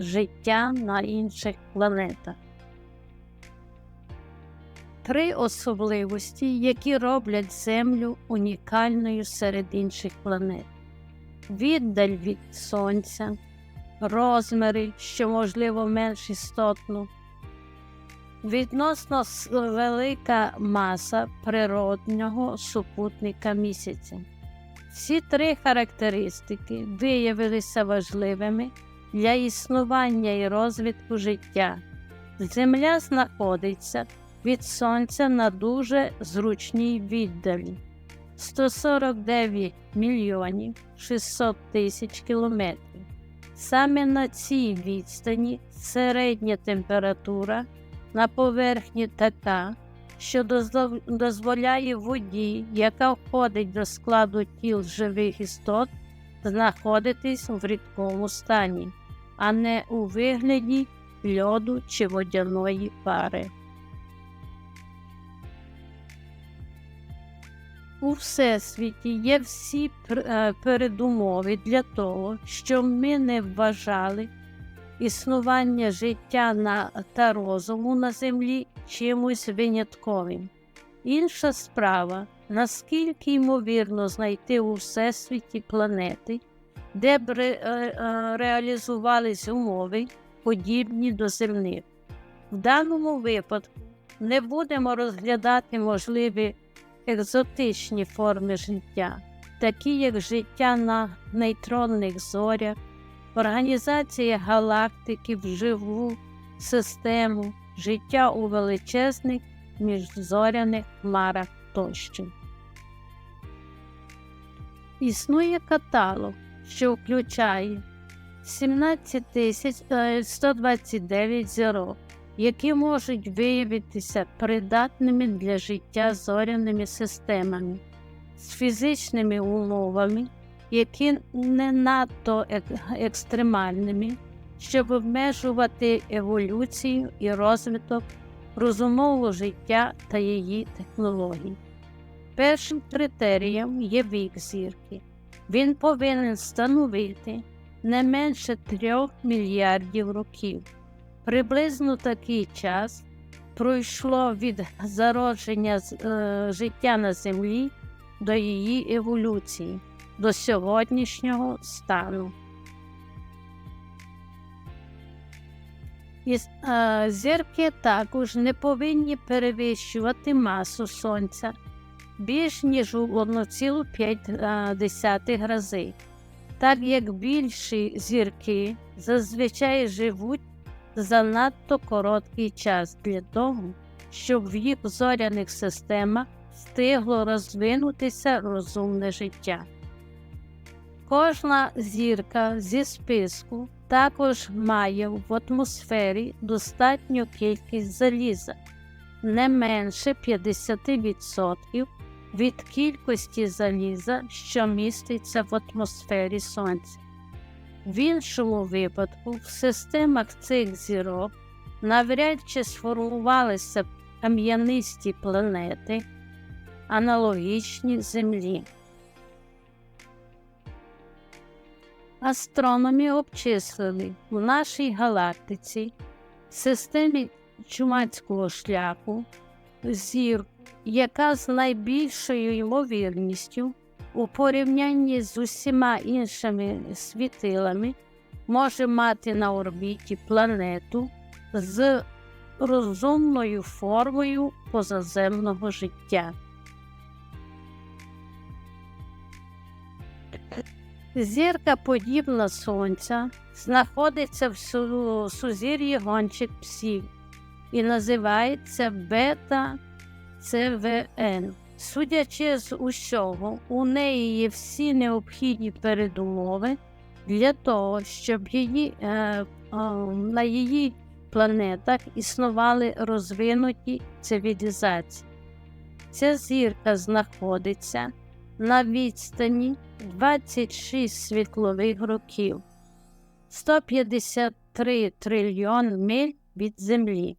життя на інших планетах. Три особливості, які роблять Землю унікальною серед інших планет: віддаль від Сонця, розміри, що можливо менш істотно, відносно велика маса природнього супутника місяця. Ці три характеристики виявилися важливими для існування і розвитку життя. Земля знаходиться від Сонця на дуже зручній віддалі 149 мільйонів 600 тисяч кілометрів. Саме на цій відстані середня температура на поверхні така, що дозволяє воді, яка входить до складу тіл живих істот, знаходитись в рідкому стані, а не у вигляді льоду чи водяної пари. У Всесвіті є всі е, передумови для того, щоб ми не вважали існування життя на, та розуму на землі чимось винятковим. Інша справа, наскільки ймовірно знайти у Всесвіті планети, де б е, е, реалізувались умови, подібні до земних. В даному випадку не будемо розглядати можливі екзотичні форми життя, такі як життя на нейтронних зорях, організація галактики в живу систему, життя у величезних міжзоряних хмарах тощо. Існує каталог, що включає 17 тисяч, е, 129 зірок, які можуть виявитися придатними для життя зоряними системами з фізичними умовами, які не надто ек- екстремальними, щоб обмежувати еволюцію і розвиток розумового життя та її технологій. Першим критерієм є вік зірки. Він повинен становити не менше 3 мільярдів років. Приблизно такий час пройшло від зародження е, життя на Землі до її еволюції, до сьогоднішнього стану. Із, е, зірки також не повинні перевищувати масу Сонця більш ніж у 1,5 рази, так як більші зірки зазвичай живуть занадто короткий час для того, щоб в їх зоряних системах встигло розвинутися розумне життя. Кожна зірка зі списку також має в атмосфері достатню кількість заліза, не менше 50% від кількості заліза, що міститься в атмосфері Сонця. В іншому випадку в системах цих зірок навряд чи сформувалися кам'янисті планети, аналогічні Землі. Астрономи обчислили в нашій галактиці системі чумацького шляху зірку, яка з найбільшою ймовірністю у порівнянні з усіма іншими світилами може мати на орбіті планету з розумною формою позаземного життя. Зірка подібна Сонця знаходиться в сузір'ї гончих псів і називається бета ЦВН. Судячи з усього, у неї є всі необхідні передумови для того, щоб її, е, е, на її планетах існували розвинуті цивілізації. Ця зірка знаходиться на відстані 26 світлових років, 153 трильйон миль від Землі.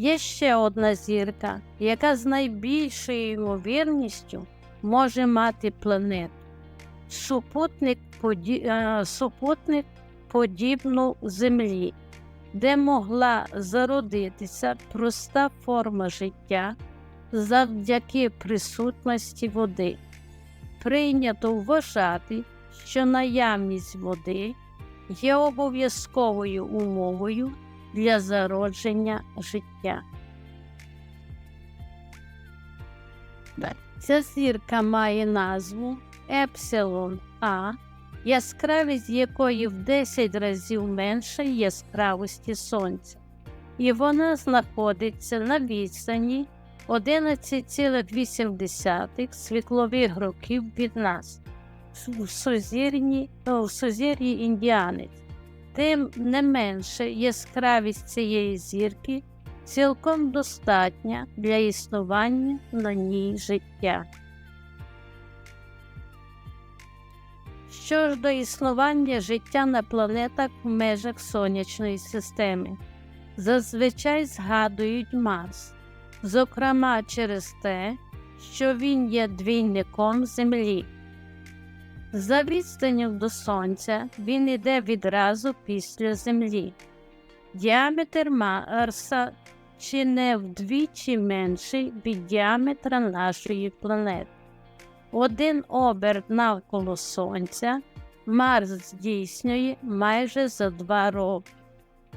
Є ще одна зірка, яка з найбільшою ймовірністю може мати планету. супутник, поді... е, супутник подібну Землі, де могла зародитися проста форма життя завдяки присутності води. Прийнято вважати, що наявність води є обов'язковою умовою для зародження життя. Ця зірка має назву Епсилон А, яскравість якої в 10 разів менша яскравості Сонця, і вона знаходиться на відстані 11,8 світлових років від нас в сузір'ї Індіанець. Тим не менше яскравість цієї зірки цілком достатня для існування на ній життя. Що ж до існування життя на планетах в межах Сонячної системи, зазвичай згадують Марс, зокрема через те, що він є двійником Землі. За відстанню до Сонця він іде відразу після Землі. Діаметр Марса чи не вдвічі менший від діаметра нашої планети. Один оберт навколо Сонця Марс здійснює майже за два роки,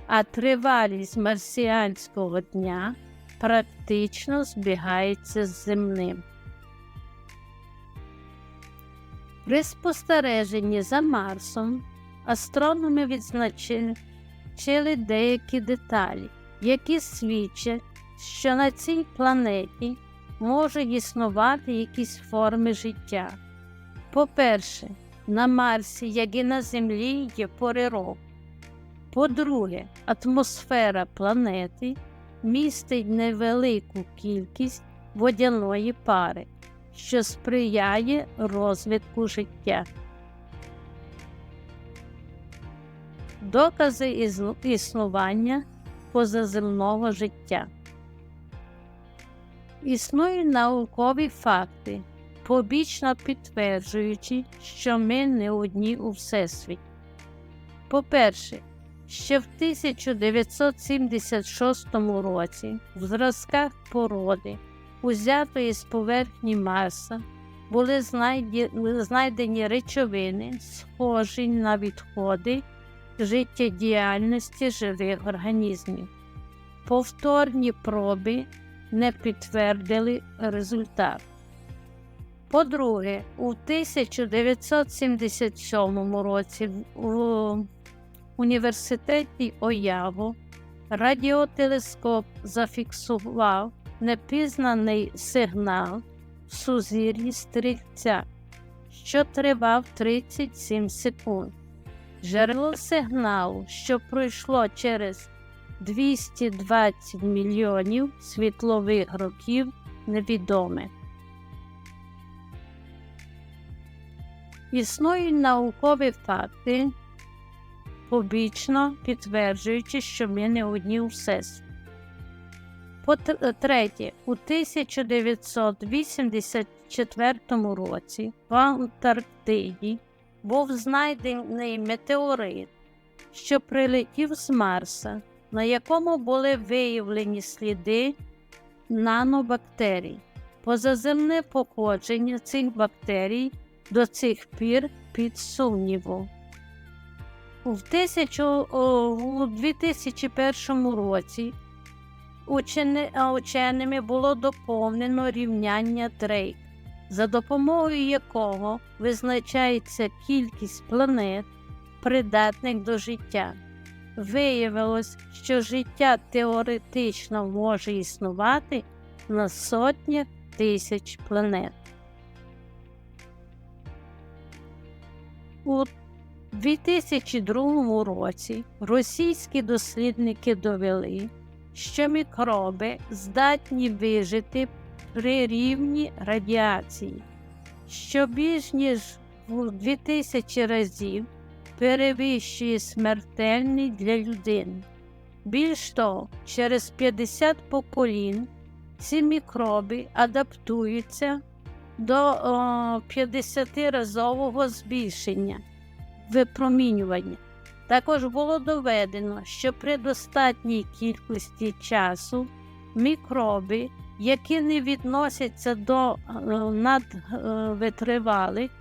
а тривалість марсіанського дня практично збігається з земним. При спостереженні за Марсом астрономи відзначили деякі деталі, які свідчать, що на цій планеті може існувати якісь форми життя. По-перше, на Марсі, як і на Землі, є пори року. По-друге, атмосфера планети містить невелику кількість водяної пари, що сприяє розвитку життя. Докази існування позаземного життя. Існують наукові факти, побічно підтверджуючи, що ми не одні у Всесвіті. По-перше, ще в 1976 році в зразках породи, узятої з поверхні Марса, були знайдені речовини, схожі на відходи життєдіяльності живих організмів. Повторні проби не підтвердили результат. По-друге, у 1977 році в університеті Ояво радіотелескоп зафіксував непізнаний сигнал в сузір'ї стрільця, що тривав 37 секунд. Джерело сигналу, що пройшло через 220 мільйонів світлових років, невідоме. Існують наукові факти, побічно підтверджуючи, що ми не одні у всесвіті. По-третє, у 1984 році в Антарктиді був знайдений метеорит, що прилетів з Марса, на якому були виявлені сліди нанобактерій. Позаземне походження цих бактерій до цих пір під сумнівом. У 2001 році ученими було доповнено рівняння Дрейк, за допомогою якого визначається кількість планет, придатних до життя. Виявилось, що життя теоретично може існувати на сотнях тисяч планет. У 2002 році російські дослідники довели, що мікроби здатні вижити при рівні радіації, що більш ніж в 2000 разів перевищує смертельний для людини. Більш того, через 50 поколінь ці мікроби адаптуються до о, 50-разового збільшення випромінювання. Також було доведено, що при достатній кількості часу мікроби, які не відносяться до е, надвитривалих,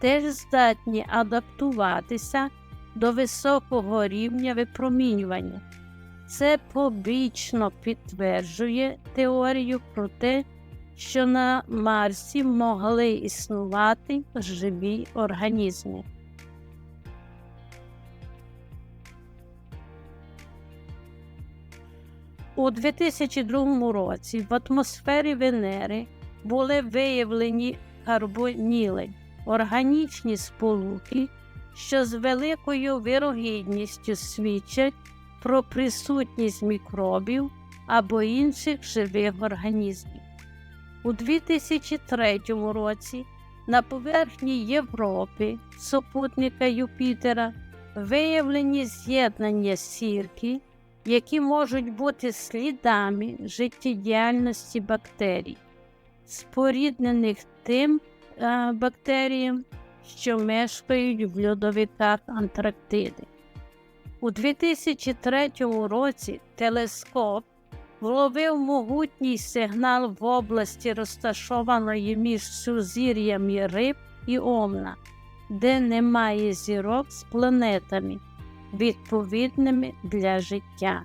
теж здатні адаптуватися до високого рівня випромінювання. Це побічно підтверджує теорію про те, що на Марсі могли існувати живі організми. У 2002 році в атмосфері Венери були виявлені карбоніли, органічні сполуки, що з великою вирогідністю свідчать про присутність мікробів або інших живих організмів. У 2003 році на поверхні Європи, супутника Юпітера, виявлені з'єднання сірки, які можуть бути слідами життєдіяльності бактерій, споріднених тим е, бактеріям, що мешкають в льодовиках Антарктиди. У 2003 році телескоп вловив могутній сигнал в області, розташованої між сузір'ями Риб і Омна, де немає зірок з планетами, відповідними для життя.